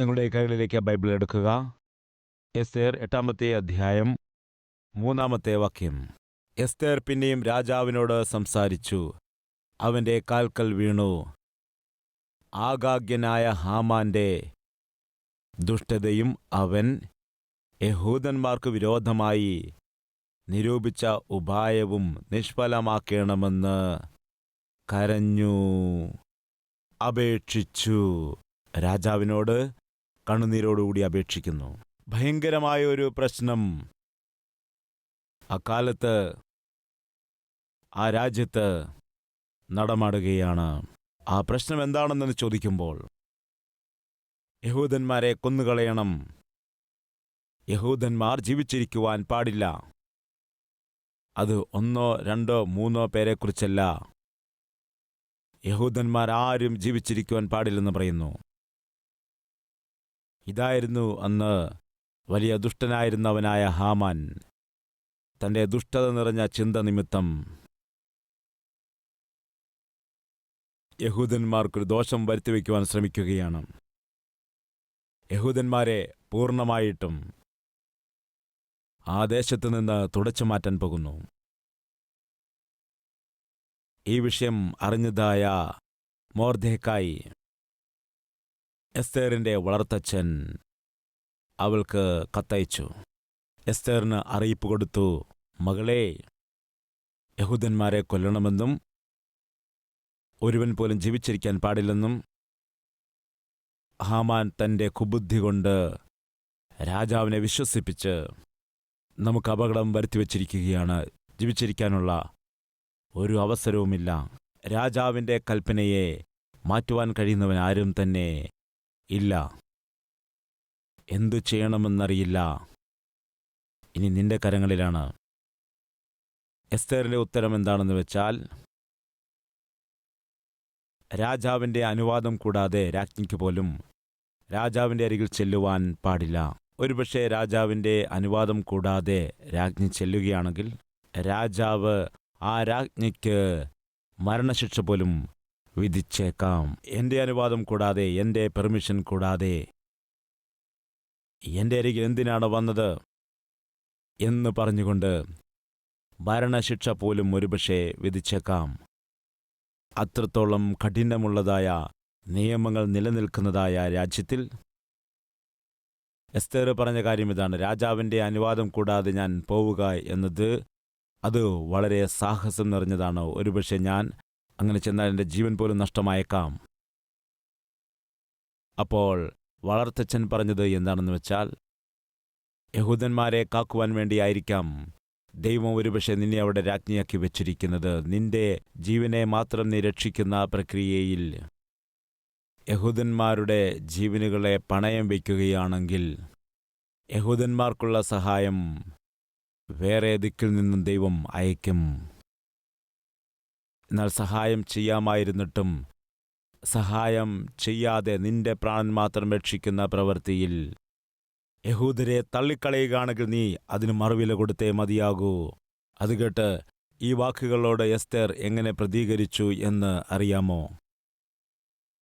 നിങ്ങളുടെ കൈകളിലേക്ക് ബൈബിൾ എടുക്കുക. എസ്തേർ എട്ടാമത്തെ അധ്യായം മൂന്നാമത്തെ വാക്യം. എസ്തേർ പിന്നെയും രാജാവിനോട് സംസാരിച്ചു. അവന്റെ കാൽക്കൽ വീണു. ആഗാഗ്യനായ ഹാമാന്റെ ദുഷ്ടതയും അവൻ യഹൂദന്മാർക്ക് വിരോധമായി നിരൂപിച്ച ഉപായവും നിഷ്ഫലമാക്കണമെന്ന് കരഞ്ഞു അപേക്ഷിച്ചു. രാജാവിനോട് കണ്ണുനീരോടുകൂടി അപേക്ഷിക്കുന്നു. ഭയങ്കരമായ ഒരു പ്രശ്നം. അക്കാലത്ത് ആ രാജ്യത്ത് നടമാടുകയാണ്. ആ പ്രശ്നം എന്താണെന്ന് ചോദിക്കുമ്പോൾ യഹൂദന്മാരെ കൊന്നുകളയണം. യഹൂദന്മാർ ജീവിച്ചിരിക്കുവാൻ പാടില്ല. അത് ഒന്നോ രണ്ടോ മൂന്നോ പേരെക്കുറിച്ചല്ല യഹൂദന്മാർ ആരും ജീവിച്ചിരിക്കുവാൻ പാടില്ലെന്ന് പറയുന്നു. ഇതായിരുന്നു അന്ന് വലിയ ദുഷ്ടനായിരുന്നവനായ ഹാമാൻ. തന്റെ ദുഷ്ടത നിറഞ്ഞ ചിന്ത നിമിത്തം യഹൂദന്മാർക്കൊരു ദോഷം വരുത്തിവെക്കുവാൻ ശ്രമിക്കുകയാണ്. യഹൂദന്മാരെ പൂർണമായിട്ടും ആ ദേശത്തു നിന്ന് തുടച്ചു മാറ്റാൻ പോകുന്നു. ഈ വിഷയം അറിഞ്ഞതായ മോർദേക്കായി എസ്തേറിന്റെ വളർത്തച്ഛൻ അവൾക്ക് കത്തയച്ചു. എസ്തേറിന് അറിയിപ്പ് കൊടുത്തു മകളെ യഹൂദന്മാരെ കൊല്ലണമെന്നും ഒരുവൻ പോലും ജീവിച്ചിരിക്കാൻ പാടില്ലെന്നും ഹാമാൻ തന്റെ കുബുദ്ധി കൊണ്ട് രാജാവിനെ വിശ്വസിപ്പിച്ച് നമുക്ക് അപകടം വരുത്തിവെച്ചിരിക്കുകയാണ് ജീവിച്ചിരിക്കാനുള്ള ഒരു അവസരവുമില്ല. രാജാവിന്റെ കൽപ്പനയെ മാറ്റുവാൻ കഴിയുന്നവൻ ആരും തന്നെ ഇല്ല. എന്തു ചെയ്യണമെന്നറിയില്ല. ഇനി നിന്റെ കരങ്ങളിലാണ്. എസ്തേറിന്റെ ഉത്തരം എന്താണെന്ന് വെച്ചാൽ രാജാവിന്റെ അനുവാദം കൂടാതെ രാജ്ഞിക്ക് പോലും രാജാവിന്റെ അരികിൽ ചെല്ലുവാൻ പാടില്ല. ഒരുപക്ഷെ രാജാവിന്റെ അനുവാദം കൂടാതെ രാജ്ഞി ചെല്ലുകയാണെങ്കിൽ രാജാവ് ആ രാജ്ഞിക്ക് മരണശിക്ഷ പോലും വിധിച്ചേക്കാം. എന്റെ അനുവാദം കൂടാതെ എന്റെ പെർമിഷൻ കൂടാതെ. എന്റെ അരികിൽ എന്തിനാണ് വന്നത്? എന്ന് പറഞ്ഞുകൊണ്ട് ഭരണശിക്ഷ പോലും ഒരുപക്ഷെ വിധിച്ചേക്കാം. അത്രത്തോളം കഠിനമുള്ളതായ നിയമങ്ങൾ നിലനിൽക്കുന്നതായ രാജ്യത്തിൽ എസ്തേർ പറഞ്ഞ കാര്യം ഇതാണ് രാജാവിന്റെ അനുവാദം കൂടാതെ ഞാൻ പോവുക എന്നത് അത് വളരെ സാഹസം നിറഞ്ഞതാണ്. ഒരുപക്ഷെ ഞാൻ അങ്ങനെ ചെന്നാൽ എന്റെ ജീവൻ പോലും നഷ്ടമായേക്കാം. അപ്പോൾ വളർത്തച്ഛൻ പറഞ്ഞത് എന്താണെന്ന് വെച്ചാൽ യഹൂദന്മാരെ കാക്കുവാൻ വേണ്ടിയായിരിക്കാം ദൈവം ഒരുപക്ഷെ നിന്നെ അവിടെ രാജ്ഞിയാക്കി വെച്ചിരിക്കുന്നത്. നിന്റെ ജീവനെ മാത്രം നീ രക്ഷിക്കുന്ന പ്രക്രിയയിൽ യഹൂദന്മാരുടെ ജീവനുകളെ പണയം വയ്ക്കുകയാണെങ്കിൽ യഹൂദന്മാർക്കുള്ള സഹായം വേറെ ദിക്കിൽ നിന്നും ദൈവം അയക്കും എന്നാൽ സഹായം ചെയ്യാമായിരുന്നിട്ടും സഹായം ചെയ്യാതെ നിന്റെ പ്രാണൻ മാത്രം രക്ഷിക്കുന്ന പ്രവൃത്തിയിൽ യഹൂദരെ തള്ളിക്കളയുകയാണെങ്കിൽ നീ അതിന് മറുവില കൊടുത്തേ മതിയാകൂ. അത് കേട്ട് ഈ വാക്കുകളോട് എസ്തർ എങ്ങനെ പ്രതികരിച്ചു എന്ന് അറിയാമോ?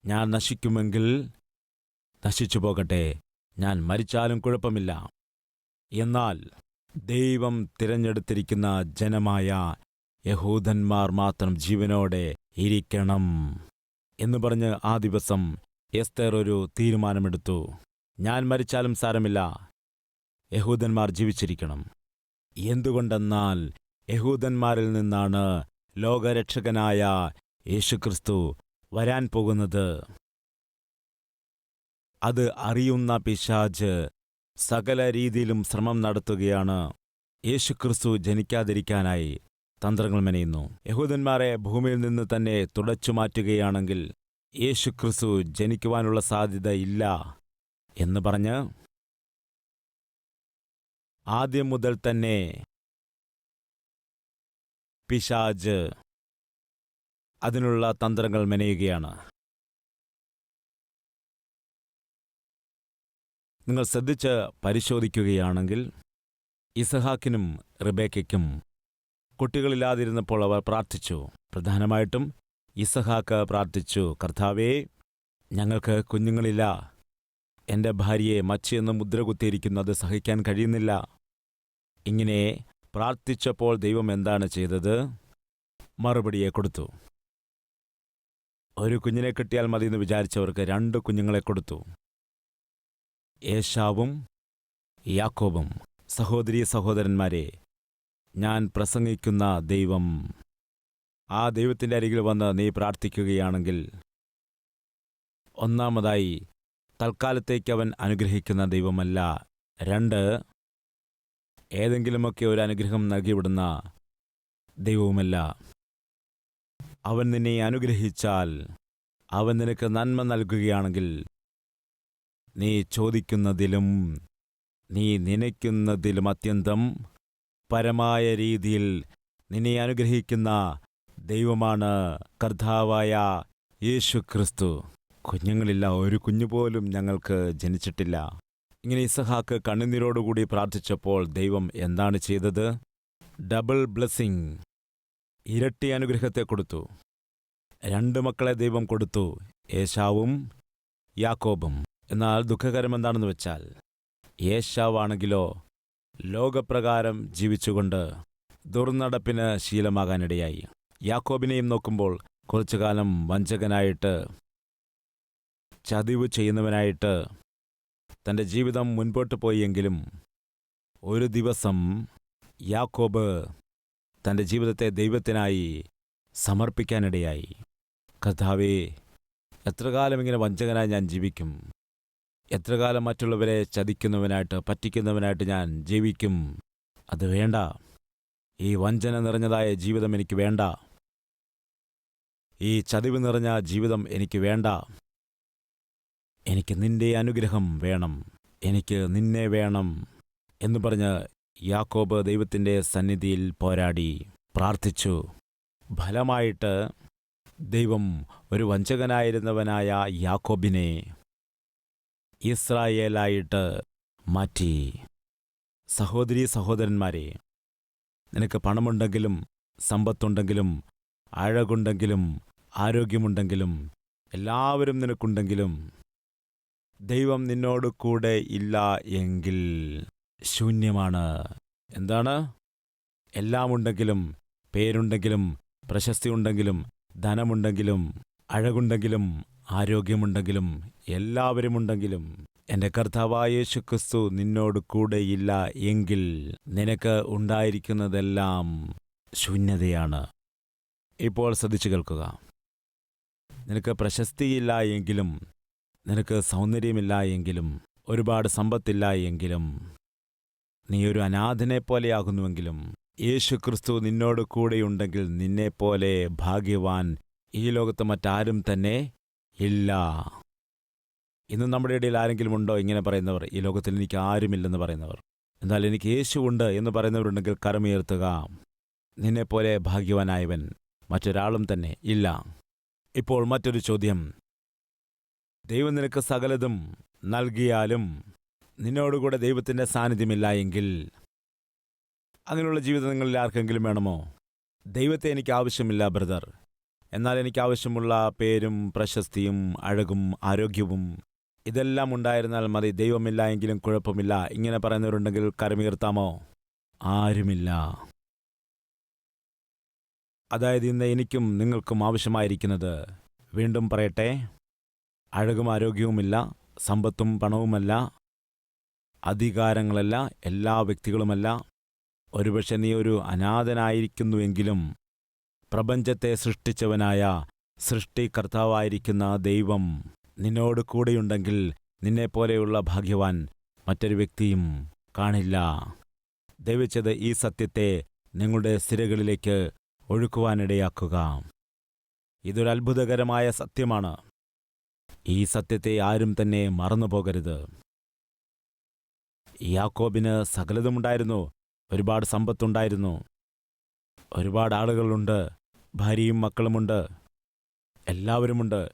ഞാൻ നശിക്കുമെങ്കിൽ നശിച്ചു പോകട്ടെ. ഞാൻ മരിച്ചാലും കുഴപ്പമില്ല. എന്നാൽ ദൈവം തിരഞ്ഞെടുത്തിരിക്കുന്ന ജനമായ യഹൂദന്മാർ മാത്രം ജീവനോടെ ഇരിക്കണം എന്ന് പറഞ്ഞ് ആ ദിവസം എസ്തേർ ഒരു തീരുമാനമെടുത്തു. ഞാൻ മരിച്ചാലും സാരമില്ല. യഹൂദന്മാർ ജീവിച്ചിരിക്കണം. എന്തുകൊണ്ടെന്നാൽ യഹൂദന്മാരിൽ നിന്നാണ് ലോകരക്ഷകനായ യേശുക്രിസ്തു വരാൻ പോകുന്നത്. അത് അറിയുന്ന പിശാജ് സകല രീതിയിലും ശ്രമം നടത്തുകയാണ്. യേശുക്രിസ്തു ജനിക്കാതിരിക്കാനായി തന്ത്രങ്ങൾ മെനയുന്നു. യഹൂദന്മാരെ ഭൂമിയിൽ നിന്ന് തന്നെ തുടച്ചു മാറ്റുകയാണെങ്കിൽ യേശുക്രിസ്തു ജനിക്കുവാനുള്ള സാധ്യത ഇല്ല എന്ന് പറഞ്ഞ് ആദ്യം മുതൽ തന്നെ പിശാജ് അതിനുള്ള തന്ത്രങ്ങൾ മെനയുകയാണ്. നിങ്ങൾ ശ്രദ്ധിച്ച് പരിശോധിക്കുകയാണെങ്കിൽ ഇസഹാക്കിനും റിബേക്കയ്ക്കും കുട്ടികളില്ലാതിരുന്നപ്പോൾ അവർ പ്രാർത്ഥിച്ചു. പ്രധാനമായിട്ടും ഇസഹാക്ക് പ്രാർത്ഥിച്ചു കർത്താവേ ഞങ്ങൾക്ക് കുഞ്ഞുങ്ങളില്ല. എന്റെ ഭാര്യയെ മച്ചിയെന്ന് മുദ്ര കുത്തിയിരിക്കുന്നത് സഹിക്കാൻ കഴിയുന്നില്ല. ഇങ്ങനെ പ്രാർത്ഥിച്ചപ്പോൾ ദൈവം എന്താണ് ചെയ്തത്? മറുപടിയെ കൊടുത്തു. ഒരു കുഞ്ഞിനെ കിട്ടിയാൽ മതി എന്ന് വിചാരിച്ചവർക്ക് രണ്ട് കുഞ്ഞുങ്ങളെ കൊടുത്തു. ഏഷാവും യാക്കോബും സഹോദരീ സഹോദരന്മാരെ ഞാൻ പ്രസംഗിക്കുന്ന ദൈവം ആ ദൈവത്തിന്റെ അരികിൽ വന്ന് നീ പ്രാർത്ഥിക്കുകയാണെങ്കിൽ ഒന്നാമതായി തൽക്കാലത്തേക്ക് അവൻ അനുഗ്രഹിക്കുന്ന ദൈവമല്ല. രണ്ട് ഏതെങ്കിലുമൊക്കെ ഒരു അനുഗ്രഹം നൽകിവിടുന്ന ദൈവവുമല്ല. അവൻ നിന്നെ അനുഗ്രഹിച്ചാൽ അവൻ നിനക്ക് നന്മ നൽകുകയാണെങ്കിൽ നീ ചോദിക്കുന്നതിലും നീ നനയ്ക്കുന്നതിലും അത്യന്തം പരമായ രീതിയിൽ നിന്നെ അനുഗ്രഹിക്കുന്ന ദൈവമാണ് കർത്താവായ യേശു ക്രിസ്തു കുഞ്ഞുങ്ങളില്ല ഒരു കുഞ്ഞുപോലും ഞങ്ങൾക്ക് ജനിച്ചിട്ടില്ല. ഇങ്ങനെ ഇസഹാക്ക് കണ്ണുനീരോടുകൂടി പ്രാർത്ഥിച്ചപ്പോൾ ദൈവം എന്താണ് ചെയ്തത്? Double blessing. ഇരട്ടി അനുഗ്രഹത്തെ കൊടുത്തു. രണ്ട് മക്കളെ ദൈവം കൊടുത്തു ഏശാവും യാക്കോബും. എന്നാൽ ദുഃഖകരമെന്താണെന്ന് വെച്ചാൽ യേശാവാണെങ്കിലോ ലോകപ്രകാരം ജീവിച്ചുകൊണ്ട് ദുർനടപ്പിന് ശീലമാകാനിടയായി. യാക്കോബിനെയും നോക്കുമ്പോൾ കുറച്ചുകാലം വഞ്ചകനായിട്ട് ചതിവ് ചെയ്യുന്നവനായിട്ട് തന്റെ ജീവിതം മുൻപോട്ട് പോയെങ്കിലും ഒരു ദിവസം യാക്കോബ് തന്റെ ജീവിതത്തെ ദൈവത്തിനായി സമർപ്പിക്കാനിടയായി. കർത്താവേ എത്രകാലം ഇങ്ങനെ വഞ്ചകനായി ഞാൻ ജീവിക്കും? എത്രകാലം മറ്റുള്ളവരെ ചതിക്കുന്നവനായിട്ട് പറ്റിക്കുന്നവനായിട്ട് ഞാൻ ജീവിക്കും? അത് വേണ്ട. ഈ വഞ്ചന നിറഞ്ഞതായ ജീവിതം എനിക്ക് വേണ്ട. ഈ ചതിവ് നിറഞ്ഞ ജീവിതം എനിക്ക് വേണ്ട. എനിക്ക് നിന്റെ അനുഗ്രഹം വേണം. എനിക്ക് നിന്നെ വേണം എന്ന് പറഞ്ഞ് യാക്കോബ് ദൈവത്തിന്റെ സന്നിധിയിൽ പോരാടി പ്രാർത്ഥിച്ചു. ഫലമായിട്ട് ദൈവം ഒരു വഞ്ചകനായിരുന്നവനായ യാക്കോബിനെ ഇസ്രായേലായിട്ട് മാറ്റി. സഹോദരി സഹോദരന്മാരെ നിനക്ക് പണമുണ്ടെങ്കിലും സമ്പത്തുണ്ടെങ്കിലും അഴകുണ്ടെങ്കിലും ആരോഗ്യമുണ്ടെങ്കിലും എല്ലാവരും നിനക്കുണ്ടെങ്കിലും ദൈവം നിന്നോട് കൂടെ ഇല്ല എങ്കിൽ ശൂന്യമാണ്. എന്താണ്? എല്ലാമുണ്ടെങ്കിലും പേരുണ്ടെങ്കിലും പ്രശസ്തിയുണ്ടെങ്കിലും ധനമുണ്ടെങ്കിലും അഴകുണ്ടെങ്കിലും ആരോഗ്യമുണ്ടെങ്കിലും എല്ലാവരുമുണ്ടെങ്കിലും എന്റെ കർത്താവായ യേശു ക്രിസ്തു നിന്നോട് കൂടെയില്ല എങ്കിൽ നിനക്ക് ഉണ്ടായിരിക്കുന്നതെല്ലാം ശൂന്യതയാണ്. ഇപ്പോൾ ശ്രദ്ധിച്ചു കേൾക്കുക. നിനക്ക് പ്രശസ്തിയില്ല എങ്കിലും നിനക്ക് സൗന്ദര്യമില്ല എങ്കിലും ഒരുപാട് സമ്പത്തില്ല എങ്കിലും നീ ഒരു അനാഥനെ പോലെയാകുന്നുവെങ്കിലും യേശു ക്രിസ്തു നിന്നോട് കൂടെയുണ്ടെങ്കിൽ നിന്നെപ്പോലെ ഭാഗ്യവാൻ ഈ ലോകത്ത് മറ്റാരും തന്നെ ഇല്ല. ഇന്ന് നമ്മുടെ ഇടയിൽ ആരെങ്കിലും ഉണ്ടോ? ഇങ്ങനെ പറയുന്നവർ. ഈ ലോകത്തിൽ എനിക്ക് ആരുമില്ലെന്ന് പറയുന്നവർ. എന്നാൽ എനിക്ക് യേശു ഉണ്ട് എന്ന് പറയുന്നവരുണ്ടെങ്കിൽ കരമുയർത്തുക നിന്നെപ്പോലെ ഭാഗ്യവാനായവൻ മറ്റൊരാളും തന്നെ ഇല്ല. ഇപ്പോൾ മറ്റൊരു ചോദ്യം. ദൈവം നിനക്ക് സകലതും നൽകിയാലും നിന്നോടുകൂടെ ദൈവത്തിന്റെ സാന്നിധ്യമില്ല എങ്കിൽ അങ്ങനെയുള്ള ജീവിതം നിങ്ങളിൽ ആർക്കെങ്കിലും വേണമോ? ദൈവത്തെ എനിക്ക് ആവശ്യമില്ല ബ്രദർ. എന്നാൽ എനിക്ക് ആവശ്യമുള്ള പേരും പ്രശസ്തിയും അഴകും ആരോഗ്യവും ഇതെല്ലാം ഉണ്ടായിരുന്നാൽ മതി. ദൈവമില്ല എങ്കിലും കുഴപ്പമില്ല. ഇങ്ങനെ പറയുന്നവരുണ്ടെങ്കിൽ കരമീർത്താമോ ആരുമില്ല. അതായത് ഇന്ന് എനിക്കും നിങ്ങൾക്കും ആവശ്യമായിരിക്കുന്നത് വീണ്ടും പറയട്ടെ. അഴകും ആരോഗ്യവുമില്ല സമ്പത്തും പണവുമല്ല അധികാരങ്ങളല്ല എല്ലാ വ്യക്തികളുമല്ല. ഒരുപക്ഷെ നീ ഒരു അനാഥനായിരിക്കുന്നുവെങ്കിലും പ്രപഞ്ചത്തെ സൃഷ്ടിച്ചവനായ സൃഷ്ടികർത്താവായിരിക്കുന്ന ദൈവം നിന്നോട് കൂടെയുണ്ടെങ്കിൽ നിന്നെപ്പോലെയുള്ള ഭാഗ്യവാൻ മറ്റൊരു വ്യക്തിയും കാണില്ല. ദൈവിച്ചത് ഈ സത്യത്തെ നിങ്ങളുടെ സ്ഥിരകളിലേക്ക് ഒഴുക്കുവാനിടയാക്കുക. ഇതൊരു അത്ഭുതകരമായ സത്യമാണ്. ഈ സത്യത്തെ ആരും തന്നെ മറന്നുപോകരുത്. യാക്കോബിന് സകലതുമുണ്ടായിരുന്നു. ഒരുപാട് സമ്പത്തുണ്ടായിരുന്നു. ഒരുപാട് ആളുകളുണ്ട് ഭാര്യയും മക്കളുമുണ്ട് എല്ലാവരുമുണ്ട്.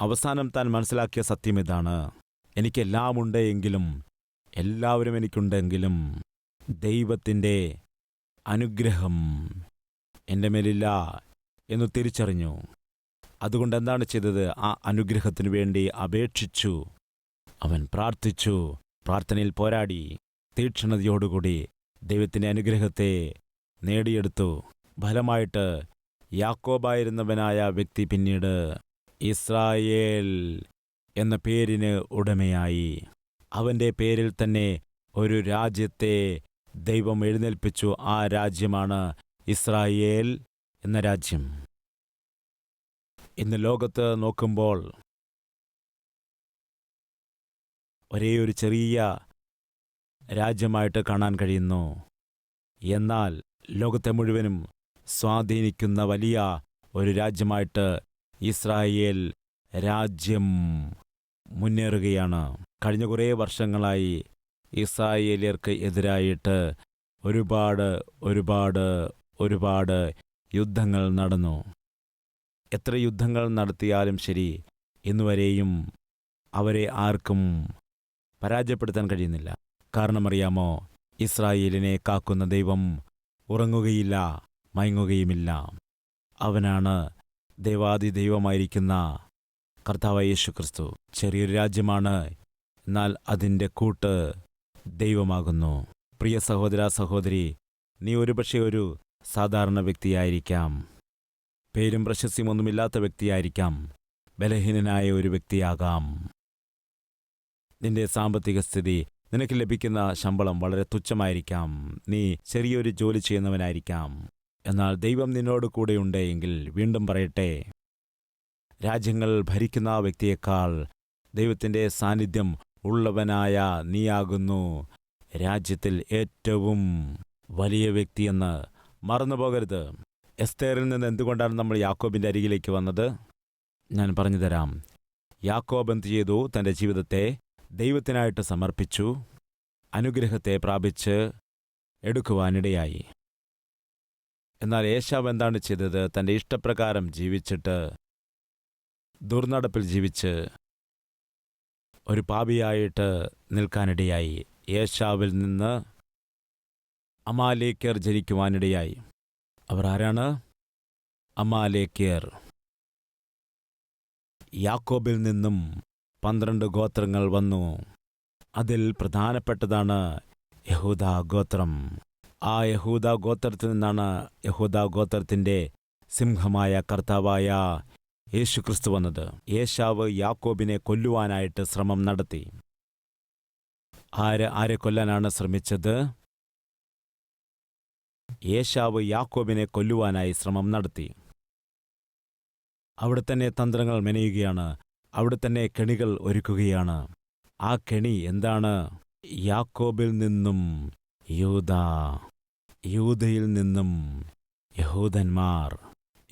അവസാനം താൻ മനസ്സിലാക്കിയ സത്യം ഇതാണ്. എനിക്കെല്ലാമുണ്ട് എങ്കിലും എല്ലാവരും എനിക്കുണ്ടെങ്കിലും ദൈവത്തിന്റെ അനുഗ്രഹം എന്റെ മേലില്ല എന്ന് തിരിച്ചറിഞ്ഞു. അതുകൊണ്ട് എന്താണ് ചെയ്തത്? ആ അനുഗ്രഹത്തിനു വേണ്ടി അപേക്ഷിച്ചു. അവൻ പ്രാർത്ഥിച്ചു പ്രാർത്ഥനയിൽ പോരാടി തീക്ഷണതയോടുകൂടി ദൈവത്തിന്റെ അനുഗ്രഹത്തെ നേടിയെടുത്തു. ഫലമായിട്ട് യാക്കോബായിരുന്നവനായ വ്യക്തി പിന്നീട് ഇസ്രായേൽ എന്ന പേരിന് ഉടമയായി. അവന്റെ പേരിൽ തന്നെ ഒരു രാജ്യത്തെ ദൈവം എഴുന്നേൽപ്പിച്ചു. ആ രാജ്യമാണ് ഇസ്രായേൽ എന്ന രാജ്യം. ഇന്ന് ലോകത്ത് നോക്കുമ്പോൾ ഒരേ ഒരു ചെറിയ രാജ്യമായിട്ട് കാണാൻ കഴിയുന്നു. എന്നാൽ ലോകത്തെ മുഴുവനും സ്വാധീനിക്കുന്ന വലിയ ഒരു രാജ്യമായിട്ട് ഇസ്രായേൽ രാജ്യം മുന്നേറുകയാണ്. കഴിഞ്ഞ കുറേ വർഷങ്ങളായി ഇസ്രായേലിയർക്ക് എതിരായിട്ട് ഒരുപാട് ഒരുപാട് ഒരുപാട് യുദ്ധങ്ങൾ നടന്നു. എത്ര യുദ്ധങ്ങൾ നടത്തിയാലും ശരി ഇന്നുവരെയും അവരെ ആർക്കും പരാജയപ്പെടുത്താൻ കഴിയുന്നില്ല. കാരണമറിയാമോ ഇസ്രായേലിനെ കാക്കുന്ന ദൈവം ഉറങ്ങുകയില്ല മയങ്ങുകയുമില്ല. അവനാണ് ദൈവാദി ദൈവമായിരിക്കുന്ന കർത്താവ് യേശു ക്രിസ്തു ചെറിയൊരു രാജ്യമാണ് എന്നാൽ അതിന്റെ കൂട്ട് ദൈവമാകുന്നു. പ്രിയ സഹോദര സഹോദരി നീ ഒരുപക്ഷെ ഒരു സാധാരണ വ്യക്തിയായിരിക്കാം. പേരും പ്രശസ്തിയുമൊന്നുമില്ലാത്ത വ്യക്തിയായിരിക്കാം. ബലഹീനനായ ഒരു വ്യക്തിയാകാം. നിന്റെ സാമ്പത്തിക സ്ഥിതി നിനക്ക് ലഭിക്കുന്ന ശമ്പളം വളരെ തുച്ഛമായിരിക്കാം. നീ ചെറിയൊരു ജോലി ചെയ്യുന്നവനായിരിക്കാം. എന്നാൽ ദൈവം നിന്നോട് കൂടെയുണ്ടെങ്കിൽ വീണ്ടും പറയട്ടെ. രാജ്യങ്ങൾ ഭരിക്കുന്ന വ്യക്തിയേക്കാൾ ദൈവത്തിന്റെ സാന്നിധ്യം ഉള്ളവനായ നീയാകുന്നു. രാജ്യത്തിൽ ഏറ്റവും വലിയ വ്യക്തിയെന്ന് മറന്നു പോകരുത്. എസ്തേറിൽ നിന്ന് എന്തുകൊണ്ടാണ് നമ്മൾ യാക്കോബിന്റെ അരികിലേക്ക് വന്നത്? ഞാൻ പറഞ്ഞുതരാം യാക്കോബ് എന്ത് ചെയ്തു? തന്റെ ജീവിതത്തെ ദൈവത്തിനായിട്ട് സമർപ്പിച്ചു അനുഗ്രഹത്തെ പ്രാപിച്ച് എടുക്കുവാനിടയായി. എന്നാൽ ഏശാവ് എന്താണ് ചെയ്തത്? തന്റെ ഇഷ്ടപ്രകാരം ജീവിച്ചിട്ട് ദുർനടപ്പിൽ ജീവിച്ച് ഒരു പാപിയായിട്ട് നിൽക്കാനിടയായി. ഏശാവിൽ നിന്ന് അമാലേക്കർ ജനിക്കുവാനിടയായി. അവർ ആരാണ്? അമാലേക്കർ യാക്കോബിൽ നിന്നും പന്ത്രണ്ട് ഗോത്രങ്ങൾ വന്നു. അതിൽ പ്രധാനപ്പെട്ടതാണ് യഹൂദ ഗോത്രം. ആ യഹൂദ ഗോത്രത്തിൽ നിന്നാണ് യഹൂദ ഗോത്രത്തിന്റെ സിംഹമായ കർത്താവായ യേശുക്രിസ്തു വന്നത്. യേശാവ് യാക്കോബിനെ കൊല്ലുവാനായിട്ട് ശ്രമം നടത്തി. ആര് ആരെ കൊല്ലാനാണ് ശ്രമിച്ചത്? യേശാവ് യാക്കോബിനെ കൊല്ലുവാനായി ശ്രമം നടത്തി. അവിടെ തന്നെ തന്ത്രങ്ങൾ മെനയുകയാണ്. അവിടെ തന്നെ കെണികൾ ഒരുക്കുകയാണ്. ആ കെണി എന്താണ്? യാക്കോബിൽ നിന്നും യൂത യൂതയിൽ നിന്നും യഹൂദന്മാർ.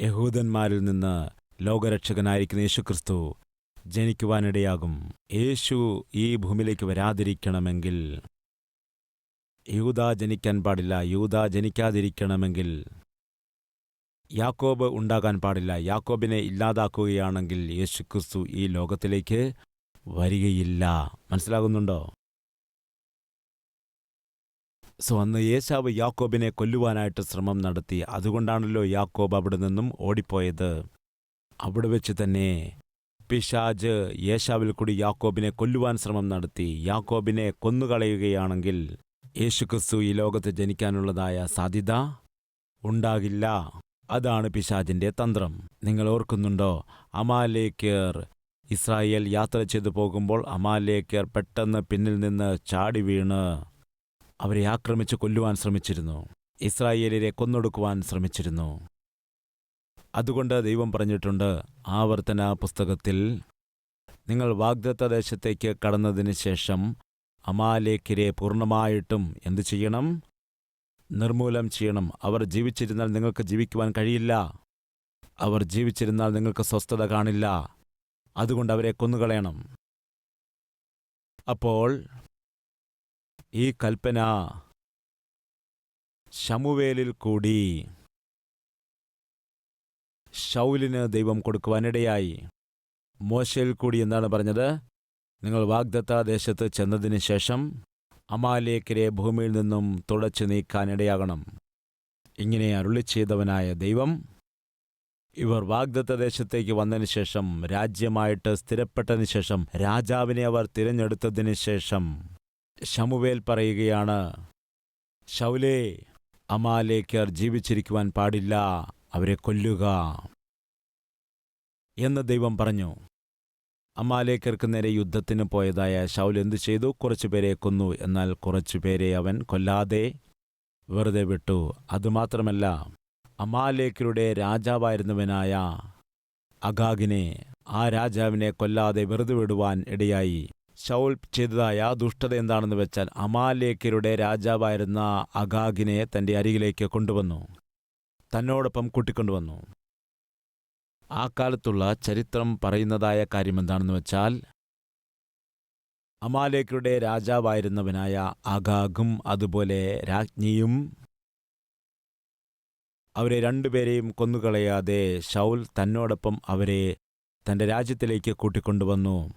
യഹൂദന്മാരിൽ നിന്ന് ലോകരക്ഷകനായിരിക്കുന്ന യേശുക്രിസ്തു ജനിക്കുവാനിടയാകും. യേശു ഈ ഭൂമിയിലേക്ക് വരാതിരിക്കണമെങ്കിൽ യൂത ജനിക്കാൻ പാടില്ല. യൂത ജനിക്കാതിരിക്കണമെങ്കിൽ യാക്കോബ് ഉണ്ടാകാൻ പാടില്ല. യാക്കോബിനെ ഇല്ലാതാക്കുകയാണെങ്കിൽ യേശുക്രിസ്തു ഈ ലോകത്തിലേക്ക് വരികയില്ല. മനസ്സിലാകുന്നുണ്ടോ? സോ അന്ന് യേശാവ് യാക്കോബിനെ കൊല്ലുവാനായിട്ട് ശ്രമം നടത്തി. അതുകൊണ്ടാണല്ലോ യാക്കോബ് അവിടെ നിന്നും ഓടിപ്പോയത്. അവിടെ വെച്ച് തന്നെ പിശാജ് യേശാവിൽ കൂടി യാക്കോബിനെ കൊല്ലുവാൻ ശ്രമം നടത്തി. യാക്കോബിനെ കൊന്നുകളയുകയാണെങ്കിൽ യേശുക്രിസ്തു ഈ ലോകത്ത് ജനിക്കാനുള്ളതായ സാധ്യത ഉണ്ടാകില്ല. അതാണ് പിശാജിന്റെ തന്ത്രം. നിങ്ങൾ ഓർക്കുന്നുണ്ടോ? അമാലേക്കർ ഇസ്രായേൽ യാത്ര ചെയ്തു പോകുമ്പോൾ അമാലേക്കർ പെട്ടെന്ന് പിന്നിൽ നിന്ന് ചാടി വീണ്. അവരെ ആക്രമിച്ച് കൊല്ലുവാൻ ശ്രമിച്ചിരുന്നു. ഇസ്രായേലിനെ കൊന്നൊടുക്കുവാൻ ശ്രമിച്ചിരുന്നു. അതുകൊണ്ട് ദൈവം പറഞ്ഞിട്ടുണ്ട് ആവർത്തന പുസ്തകത്തിൽ നിങ്ങൾ വാഗ്ദത്ത ദേശത്തേക്ക് കടന്നതിന് ശേഷം അമാലേക്കരെ പൂർണമായിട്ടും എന്തു ചെയ്യണം? നിർമൂലം ചെയ്യണം. അവർ ജീവിച്ചിരുന്നാൽ നിങ്ങൾക്ക് ജീവിക്കുവാൻ കഴിയില്ല. അവർ ജീവിച്ചിരുന്നാൽ നിങ്ങൾക്ക് സ്വസ്ഥത കാണില്ല. അതുകൊണ്ട് അവരെ കൊന്നുകളയണം. അപ്പോൾ ഈ കൽപ്പന ശമുവേലിൽ കൂടി ഷൗലിന് ദൈവം കൊടുക്കുവാനിടയായി. മോശയിൽ കൂടി എന്താണ് പറഞ്ഞത്? നിങ്ങൾ വാഗ്ദത്ത ദേശത്ത് ചെന്നതിന് ശേഷം അമാലേക്കരെ ഭൂമിയിൽ നിന്നും തുടച്ചു നീക്കാനിടയാകണം ഇങ്ങനെ അരുളി ചെയ്തവനായ ദൈവം ഇവർ വാഗ്ദത്ത ദേശത്തേക്ക് വന്നതിന് ശേഷം രാജ്യമായിട്ട് സ്ഥിരപ്പെട്ടതിന് ശേഷം രാജാവിനെ അവർ തിരഞ്ഞെടുത്തതിന് ശേഷം ഷമുവേൽ പറയുകയാണ് ഷൗലേ അമാലേക്കർ ജീവിച്ചിരിക്കുവാൻ പാടില്ല അവരെ കൊല്ലുക എന്ന് ദൈവം പറഞ്ഞു. അമാലേക്കർക്ക് നേരെ യുദ്ധത്തിന് പോയതായ ശൗൽ എന്തു ചെയ്തു? കുറച്ചുപേരെ കൊന്നു. എന്നാൽ കുറച്ചുപേരെ അവൻ കൊല്ലാതെ വെറുതെ വിട്ടു. അതുമാത്രമല്ല അമാലേക്കരുടെ രാജാവായിരുന്നവനായ അഗാഗിനെ ആ രാജാവിനെ കൊല്ലാതെ വെറുതെ വിടുവാൻ ഇടയായി. ശൗൽ ചെയ്തതായ ദുഷ്ടത എന്താണെന്ന് വെച്ചാൽ അമാലേക്കരുടെ രാജാവായിരുന്ന അഗാഗിനെ തന്റെ അരികിലേക്ക് കൊണ്ടുവന്നു. തന്നോടൊപ്പം കൂട്ടിക്കൊണ്ടുവന്നു. ആ കാലത്തുള്ള ചരിത്രം പറയുന്നതായ കാര്യം എന്താണെന്ന് വെച്ചാൽ അമാലേക്കരുടെ രാജാവായിരുന്നവനായ അഗാഗും അതുപോലെ രാജ്ഞിയും അവരെ രണ്ടുപേരെയും കൊന്നുകളയാതെ ഷൗൽ തന്നോടൊപ്പം അവരെ തന്റെ രാജ്യത്തിലേക്ക് കൂട്ടിക്കൊണ്ടുവന്നു.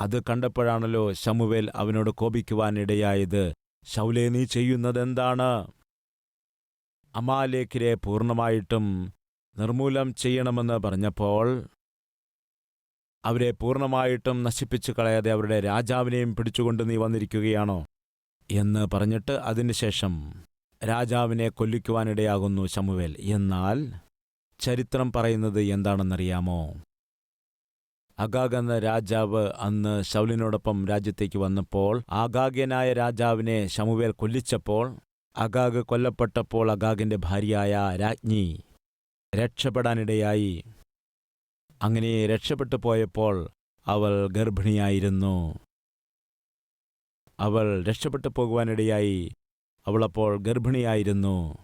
അത് കണ്ടപ്പോഴാണല്ലോ ശമുവേൽ അവനോട് കോപിക്കുവാനിടയായത് ഷൗലേ നീ ചെയ്യുന്നതെന്താണ്? അമാലേക്കിരെ പൂർണമായിട്ടും നിർമൂലം ചെയ്യണമെന്ന് പറഞ്ഞപ്പോൾ അവരെ പൂർണമായിട്ടും നശിപ്പിച്ചു കളയാതെ അവരുടെ രാജാവിനെയും പിടിച്ചുകൊണ്ട് നീ വന്നിരിക്കുകയാണോ എന്ന് പറഞ്ഞിട്ട് അതിനുശേഷം രാജാവിനെ കൊല്ലിക്കുവാനിടയാകുന്നു ശമുവേൽ. എന്നാൽ ചരിത്രം പറയുന്നത് എന്താണെന്നറിയാമോ? അഗാഗ് എന്ന രാജാവ് അന്ന് ശൗലിനോടൊപ്പം രാജ്യത്തേക്ക് വന്നപ്പോൾ ആഗാഗ്യനായ രാജാവിനെ ശമുവേൽ കൊല്ലിച്ചപ്പോൾ അഗാഗ് കൊല്ലപ്പെട്ടപ്പോൾ അഗാഗിന്റെ ഭാര്യയായ രാജ്ഞി രക്ഷപ്പെടാനിടയായി. അങ്ങനെ രക്ഷപ്പെട്ടു പോയപ്പോൾ അവൾ ഗർഭിണിയായിരുന്നു. അവൾ രക്ഷപ്പെട്ടു പോകുവാനിടയായി അവളപ്പോൾ ഗർഭിണിയായിരുന്നു.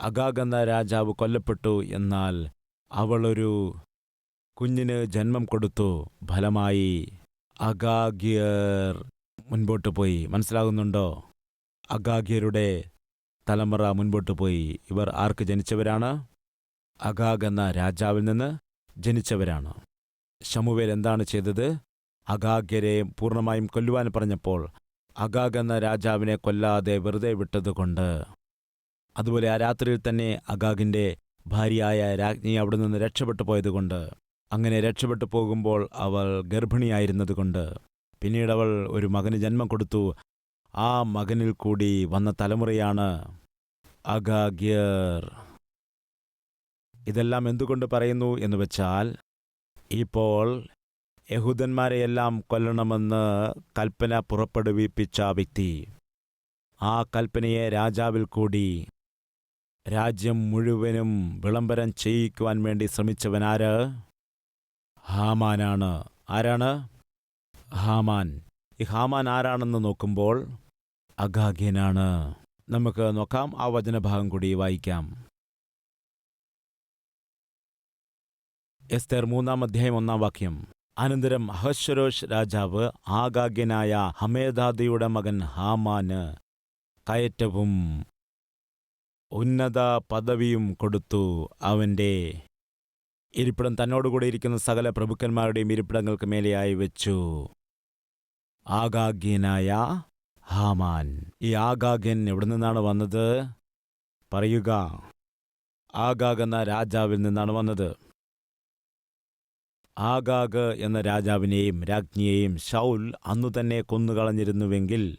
അഗാഗന്ധ രാജാവ് കൊല്ലപ്പെട്ടു എന്നാൽ അവളൊരു കുഞ്ഞിന് ജന്മം കൊടുത്തു. ഫലമായി അഗാഗ്യർ മുൻപോട്ട് പോയി. മനസ്സിലാകുന്നുണ്ടോ? അഗാഗ്യരുടെ തലമുറ മുൻപോട്ട് പോയി. ഇവർ ആർക്ക് ജനിച്ചവരാണ്? അഗാഗ് എന്ന രാജാവിൽ നിന്ന് ജനിച്ചവരാണ്. ശമുവേൽ എന്താണ് ചെയ്തത്? അഗാഗ്യരെ പൂർണമായും കൊല്ലുവാൻ പറഞ്ഞപ്പോൾ അഗാഗ് എന്ന രാജാവിനെ കൊല്ലാതെ വെറുതെ വിട്ടതുകൊണ്ട് അതുപോലെ ആ രാത്രിയിൽ തന്നെ അഗാഗിന്റെ ഭാര്യയായ രാജ്ഞി അവിടെ നിന്ന് രക്ഷപ്പെട്ടു പോയതുകൊണ്ട് അങ്ങനെ രക്ഷപ്പെട്ടു പോകുമ്പോൾ അവൾ ഗർഭിണിയായിരുന്നതുകൊണ്ട് പിന്നീട് അവൾ ഒരു മകന് ജന്മം കൊടുത്തു. ആ മകനിൽ കൂടി വന്ന തലമുറയാണ് അഗാഗ്യർ. ഇതെല്ലാം എന്തുകൊണ്ട് പറയുന്നു എന്ന് വെച്ചാൽ ഇപ്പോൾ യഹൂദന്മാരെയെല്ലാം കൊല്ലണമെന്ന് കൽപ്പന പുറപ്പെടുവിപ്പിച്ച വ്യക്തി ആ കൽപ്പനയെ രാജാവിൽ കൂടി രാജ്യം മുഴുവനും വിളംബരം ചെയ്യിക്കുവാൻ വേണ്ടി ശ്രമിച്ചവനാര് ഹാമാനാണ്. ആരാണ്? ഹാമാൻ. ഈ ഹാമാൻ ആരാണെന്ന് നോക്കുമ്പോൾ അഗാഗ്യനാണ്. നമുക്ക് നോക്കാം ആ വചനഭാഗം കൂടി വായിക്കാം. എസ്തേർ മൂന്നാം അധ്യായം ഒന്നാം വാക്യം. അനന്തരം അഹശ്വരോഷ് രാജാവ് ആഗാഗ്യനായ ഹമേദാദിയുടെ മകൻ ഹാമാന് കയറ്റവും ഉന്നത പദവിയും കൊടുത്തു അവന്റെ ഇരിപ്പിടം തന്നോടുകൂടെ ഇരിക്കുന്ന സകല പ്രഭുക്കന്മാരുടെയും ഇരിപ്പിടങ്ങൾക്ക് മേലെയായി വെച്ചു. ആഗാഗ്യനായ ഹാമാൻ ഈ ആഗാഗ്യൻ എവിടെ നിന്നാണ് വന്നത്? പറയുക. ആഗാഗ് എന്ന രാജാവിൽ നിന്നാണ് വന്നത്. ആഗാഗ് എന്ന രാജാവിനെയും രാജ്ഞിയെയും ഷൗൽ അന്നു തന്നെ കൊന്നുകളഞ്ഞിരുന്നുവെങ്കിൽ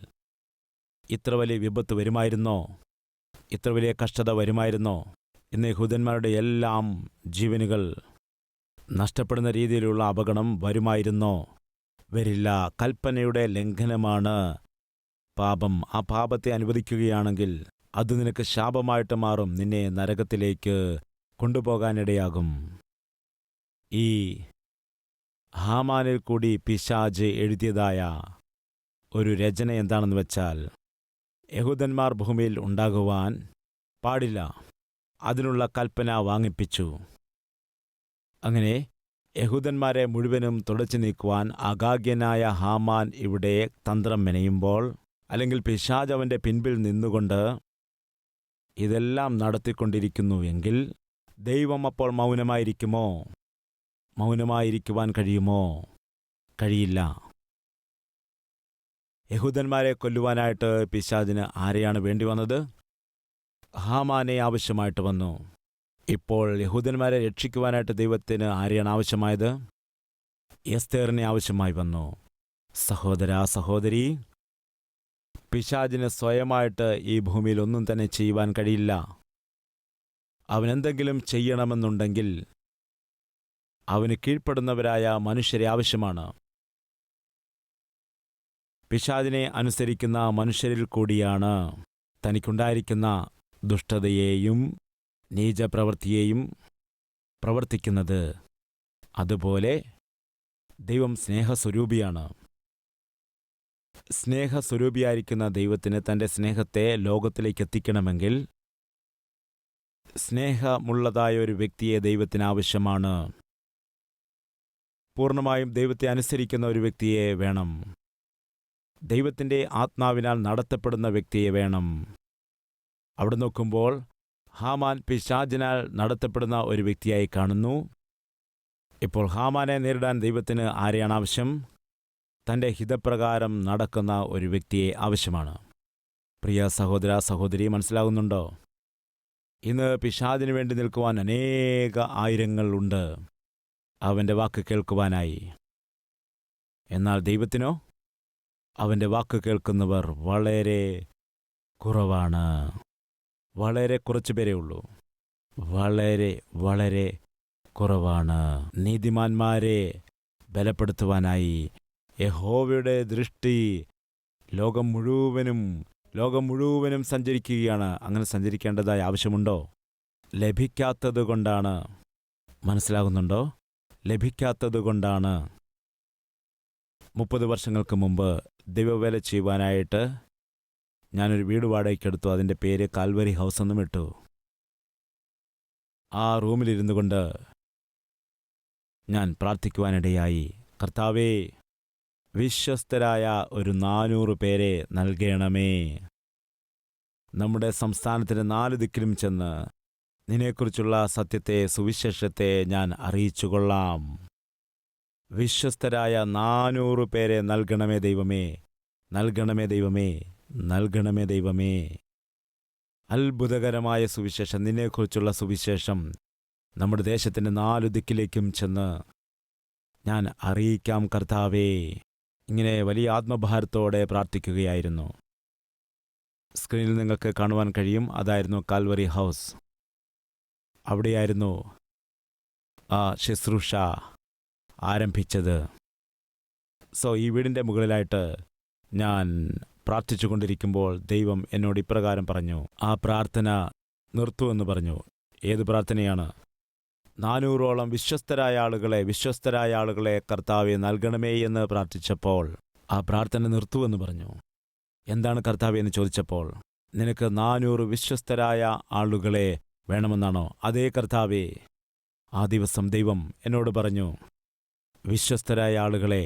ഇത്ര വലിയ വിപത്ത് വരുമായിരുന്നോ? ഇത്ര വലിയ കഷ്ടത വരുമായിരുന്നോ? ഇന്ന് യഹൂദന്മാരുടെ എല്ലാം ജീവനുകൾ നഷ്ടപ്പെടുന്ന രീതിയിലുള്ള അപകടം വരുമായിരുന്നോ? വരില്ല. കൽപ്പനയുടെ ലംഘനമാണ് പാപം. ആ പാപത്തെ അനുവദിക്കുകയാണെങ്കിൽ അത് നിനക്ക് ശാപമായിട്ട് മാറും. നിന്നെ നരകത്തിലേക്ക് കൊണ്ടുപോകാനിടയാകും. ഈ ഹാമാനിൽ കൂടി പിശാജ് എഴുതിയതായ ഒരു രചന എന്താണെന്ന് വെച്ചാൽ യഹൂദന്മാർ ഭൂമിയിൽ ഉണ്ടാകുവാൻ പാടില്ല. അതിനുള്ള കൽപ്പന വാങ്ങിപ്പിച്ചു. അങ്ങനെ യഹൂദന്മാരെ മുഴുവനും തുടച്ചു നീക്കുവാൻ അഗാഗ്യനായ ഹാമാൻ ഇവിടെ തന്ത്രം മെനയുമ്പോൾ അല്ലെങ്കിൽ പിശാജ് അവന്റെ പിൻപിൽ നിന്നുകൊണ്ട് ഇതെല്ലാം നടത്തിക്കൊണ്ടിരിക്കുന്നുവെങ്കിൽ ദൈവം അപ്പോൾ മൗനമായിരിക്കുമോ? മൗനമായിരിക്കുവാൻ കഴിയുമോ? കഴിയില്ല. യഹൂദന്മാരെ കൊല്ലുവാനായിട്ട് പിശാദിന് ആരെയാണ് വേണ്ടി വന്നത്? ഹാമാനെ ആവശ്യമായിട്ട് വന്നു. ഇപ്പോൾ യഹൂദന്മാരെ രക്ഷിക്കുവാനായിട്ട് ദൈവത്തിന് ആരെയാണ് ആവശ്യമായത്? എസ്തേറിനെ ആവശ്യമായി വന്നു. സഹോദര സഹോദരി പിശാജിന് സ്വയമായിട്ട് ഈ ഭൂമിയിൽ ഒന്നും തന്നെ ചെയ്യുവാൻ കഴിയില്ല. അവനെന്തെങ്കിലും ചെയ്യണമെന്നുണ്ടെങ്കിൽ അവന് കീഴ്പ്പെടുന്നവരായ മനുഷ്യരെ ആവശ്യമാണ്. പിശാദിനെ അനുസരിക്കുന്ന മനുഷ്യരിൽ കൂടിയാണ് തനിക്കുണ്ടായിരിക്കുന്ന ദുഷ്ടതയെയും നീചപ്രവൃത്തിയെയും പ്രവർത്തിക്കുന്നത്. അതുപോലെ ദൈവം സ്നേഹസ്വരൂപിയാണ്. സ്നേഹസ്വരൂപിയായിരിക്കുന്ന ദൈവത്തിന് തന്റെ സ്നേഹത്തെ ലോകത്തിലേക്ക് എത്തിക്കണമെങ്കിൽ സ്നേഹമുള്ളതായ ഒരു വ്യക്തിയെ ദൈവത്തിന് ആവശ്യമാണ്. പൂർണമായും ദൈവത്തെ അനുസരിക്കുന്ന ഒരു വ്യക്തിയെ വേണം. ദൈവത്തിന്റെ ആത്മാവിനാൽ നടത്തപ്പെടുന്ന വ്യക്തിയെ വേണം. അവിടെ നോക്കുമ്പോൾ ഹാമാൻ പിശാജിനാൽ നടത്തപ്പെടുന്ന ഒരു വ്യക്തിയായി കാണുന്നു. ഇപ്പോൾ ഹാമാനെ നേരിടാൻ ദൈവത്തിന് ആരെയാണ് ആവശ്യം? തന്റെ ഹിതപ്രകാരം നടക്കുന്ന ഒരു വ്യക്തിയെ ആവശ്യമാണ്. പ്രിയ സഹോദര സഹോദരി മനസ്സിലാകുന്നുണ്ടോ? ഇന്ന് പിശാദിനു വേണ്ടി നിൽക്കുവാൻ അനേക ആയിരങ്ങൾ ഉണ്ട്. അവന്റെ വാക്ക് കേൾക്കുവാനായി. എന്നാൽ ദൈവത്തിനോ? അവന്റെ വാക്ക് കേൾക്കുന്നവർ വളരെ കുറവാണ്. വളരെ കുറച്ചു പേരേ ഉള്ളൂ. വളരെ വളരെ കുറവാണ്. നീതിമാന്മാരെ ബലപ്പെടുത്തുവാനായി യഹോവയുടെ ദൃഷ്ടി ലോകം മുഴുവനും ലോകം മുഴുവനും സഞ്ചരിക്കുകയാണ്. അങ്ങനെ സഞ്ചരിക്കേണ്ടതായ ആവശ്യമുണ്ടോ? ലഭിക്കാത്തത് കൊണ്ടാണ്. മനസ്സിലാകുന്നുണ്ടോ? ലഭിക്കാത്തതുകൊണ്ടാണ്. മുപ്പത് വർഷങ്ങൾക്ക് മുമ്പ് ദൈവവേല ചെയ്യുവാനായിട്ട് ഞാനൊരു വീട് വാടകയ്ക്കെടുത്തു അതിന്റെ പേര് കാൽവരി ഹൗസ് എന്നും ഇട്ടു. ആ റൂമിലിരുന്നു കൊണ്ട് ഞാൻ പ്രാർത്ഥിക്കുവാനിടയായി. കർത്താവേ വിശ്വസ്തരായ ഒരു നാനൂറ് പേരെ നൽകണമേ. നമ്മുടെ സംസ്ഥാനത്തിന് നാല് ദിക്കിലും ചെന്ന് നിന്നെക്കുറിച്ചുള്ള സത്യത്തെ സുവിശേഷത്തെ ഞാൻ അറിയിച്ചുകൊള്ളാം. വിശ്വസ്തരായ നാനൂറ് പേരെ നൽകണമേ ദൈവമേ നൽകണമേ ദൈവമേ നൽകണമേ ദൈവമേ. അത്ഭുതകരമായ സുവിശേഷം നിന്നെക്കുറിച്ചുള്ള സുവിശേഷം നമ്മുടെ ദേശത്തിന്റെ നാലു ദിക്കിലേക്കും ചെന്ന് ഞാൻ അറിയിക്കാം കർത്താവേ. ഇങ്ങനെ വലിയ ആത്മഭാരത്തോടെ പ്രാർത്ഥിക്കുകയായിരുന്നു. സ്ക്രീനിൽ നിങ്ങൾക്ക് കാണുവാൻ കഴിയും. അതായിരുന്നു കാൽവറി ഹൗസ്. അവിടെയായിരുന്നു ആ ശുശ്രൂഷ ആരംഭിച്ചത്. സോ ഈ വീടിന്റെ മുകളിലായിട്ട് ഞാൻ പ്രാർത്ഥിച്ചു കൊണ്ടിരിക്കുമ്പോൾ ദൈവം എന്നോട് ഇപ്രകാരം പറഞ്ഞു ആ പ്രാർത്ഥന നിർത്തുമെന്ന് പറഞ്ഞു. ഏത് പ്രാർത്ഥനയാണ്? നാനൂറോളം വിശ്വസ്തരായ ആളുകളെ വിശ്വസ്തരായ ആളുകളെ കർത്താവെ നൽകണമേ എന്ന് പ്രാർത്ഥിച്ചപ്പോൾ ആ പ്രാർത്ഥന നിർത്തുവെന്ന് പറഞ്ഞു. എന്താണ് കർത്താവ് എന്ന് ചോദിച്ചപ്പോൾ നിനക്ക് നാനൂറ് വിശ്വസ്തരായ ആളുകളെ വേണമെന്നാണോ? അതേ കർത്താവേ ആ ദിവസം ദൈവം എന്നോട് പറഞ്ഞു വിശ്വസ്തരായ ആളുകളെ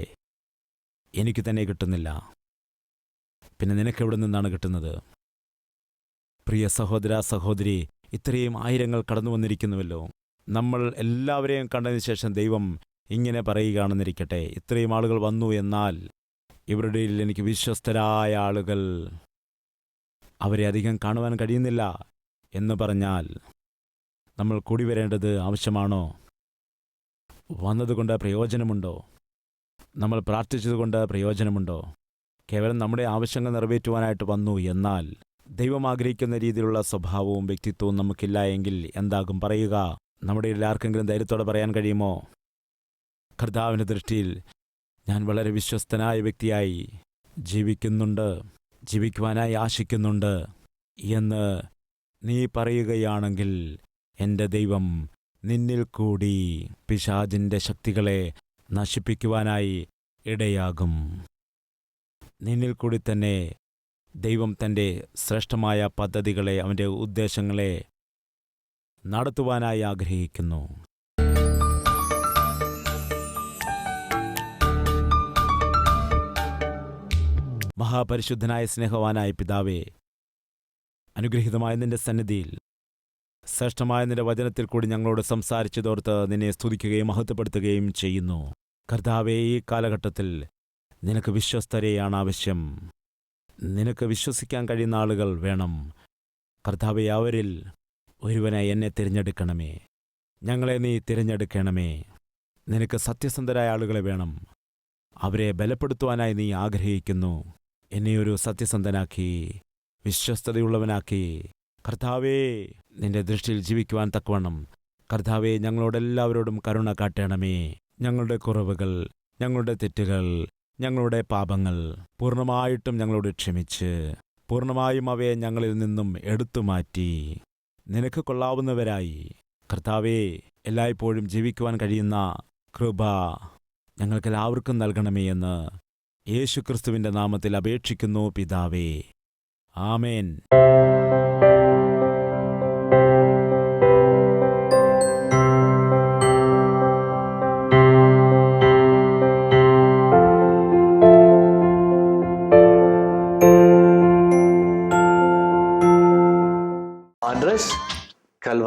എനിക്ക് തന്നെ കിട്ടുന്നില്ല. പിന്നെ നിനക്കെവിടെ നിന്നാണ് കിട്ടുന്നത്? പ്രിയ സഹോദര സഹോദരി ഇത്രയും ആയിരങ്ങൾ കടന്നു വന്നിരിക്കുന്നുവല്ലോ. നമ്മൾ എല്ലാവരെയും കണ്ടതിന് ശേഷം ദൈവം ഇങ്ങനെ പറയുകയാണെന്നിരിക്കട്ടെ ഇത്രയും ആളുകൾ വന്നു എന്നാൽ ഇവരുടെ എനിക്ക് വിശ്വസ്തരായ ആളുകൾ അവരെ അധികം കാണുവാൻ കഴിയുന്നില്ല എന്ന് പറഞ്ഞാൽ നമ്മൾ കൂടി വരേണ്ടത് ആവശ്യമാണോ? വന്നതുകൊണ്ട് പ്രയോജനമുണ്ടോ? നമ്മൾ പ്രാർത്ഥിച്ചതുകൊണ്ട് പ്രയോജനമുണ്ടോ? കേവലം നമ്മുടെ ആവശ്യങ്ങൾ നിറവേറ്റുവാനായിട്ട് വന്നു എന്നാൽ ദൈവം ആഗ്രഹിക്കുന്ന രീതിയിലുള്ള സ്വഭാവവും വ്യക്തിത്വവും നമുക്കില്ല എങ്കിൽ എന്താകും? പറയുക നമ്മുടെ എല്ലാവർക്കെങ്കിലും ധൈര്യത്തോടെ പറയാൻ കഴിയുമോ? കർത്താവിന്റെ ദൃഷ്ടിയിൽ ഞാൻ വളരെ വിശ്വസ്തനായ വ്യക്തിയായി ജീവിക്കുന്നുണ്ട് ജീവിക്കുവാനായി ആശിക്കുന്നുണ്ട് എന്ന് നീ പറയുകയാണെങ്കിൽ എന്റെ ദൈവം നിന്നിൽ കൂടി പിശാജിന്റെ ശക്തികളെ നശിപ്പിക്കുവാനായി ഇടയാകും. നിന്നിൽ കൂടി തന്നെ ദൈവം തന്റെ ശ്രേഷ്ഠമായ പദ്ധതികളെ അവന്റെ ഉദ്ദേശങ്ങളെ നടത്തുവാനായി ആഗ്രഹിക്കുന്നു. മഹാപരിശുദ്ധനായ സ്നേഹവാനായ പിതാവേ അനുഗ്രഹീതമായ നിന്റെ സന്നിധിയിൽ ശ്രേഷ്ഠമായ നിന്റെ വചനത്തിൽ കൂടി ഞങ്ങളോട് സംസാരിച്ചതോർത്ത് നിന്നെ സ്തുതിക്കുകയും മഹത്വപ്പെടുത്തുകയും ചെയ്യുന്നു. കർത്താവേ ഈ കാലഘട്ടത്തിൽ നിനക്ക് വിശ്വസ്തരെയാണ് ആവശ്യം. നിനക്ക് വിശ്വസിക്കാൻ കഴിയുന്ന ആളുകൾ വേണം. കർത്താവെ അവരിൽ ഒരുവനായി എന്നെ തിരഞ്ഞെടുക്കണമേ. ഞങ്ങളെ നീ തിരഞ്ഞെടുക്കണമേ. നിനക്ക് സത്യസന്ധരായ ആളുകളെ വേണം. അവരെ ബലപ്പെടുത്തുവാനായി നീ ആഗ്രഹിക്കുന്നു. എന്നെ ഒരു സത്യസന്ധനാക്കി വിശ്വസ്തതയുള്ളവനാക്കി. കർത്താവേ നിന്റെ ദൃഷ്ടിയിൽ ജീവിക്കുവാൻ തക്കവണ്ണം. കർത്താവെ ഞങ്ങളോടെല്ലാവരോടും കരുണ കാട്ടണമേ. ഞങ്ങളുടെ കുറവുകൾ ഞങ്ങളുടെ തെറ്റുകൾ ഞങ്ങളുടെ പാപങ്ങൾ പൂർണമായിട്ടും ഞങ്ങളോട് ക്ഷമിച്ച് പൂർണമായും അവയെ ഞങ്ങളിൽ നിന്നും എടുത്തു മാറ്റി. നിനക്ക് കൊള്ളാവുന്നവരായി. കർത്താവെ എല്ലായ്പ്പോഴും ജീവിക്കുവാൻ കഴിയുന്ന കൃപ ഞങ്ങൾക്കെല്ലാവർക്കും നൽകണമേ എന്ന് യേശുക്രിസ്തുവിന്റെ നാമത്തിൽ അപേക്ഷിക്കുന്നു പിതാവേ. ആമേൻ.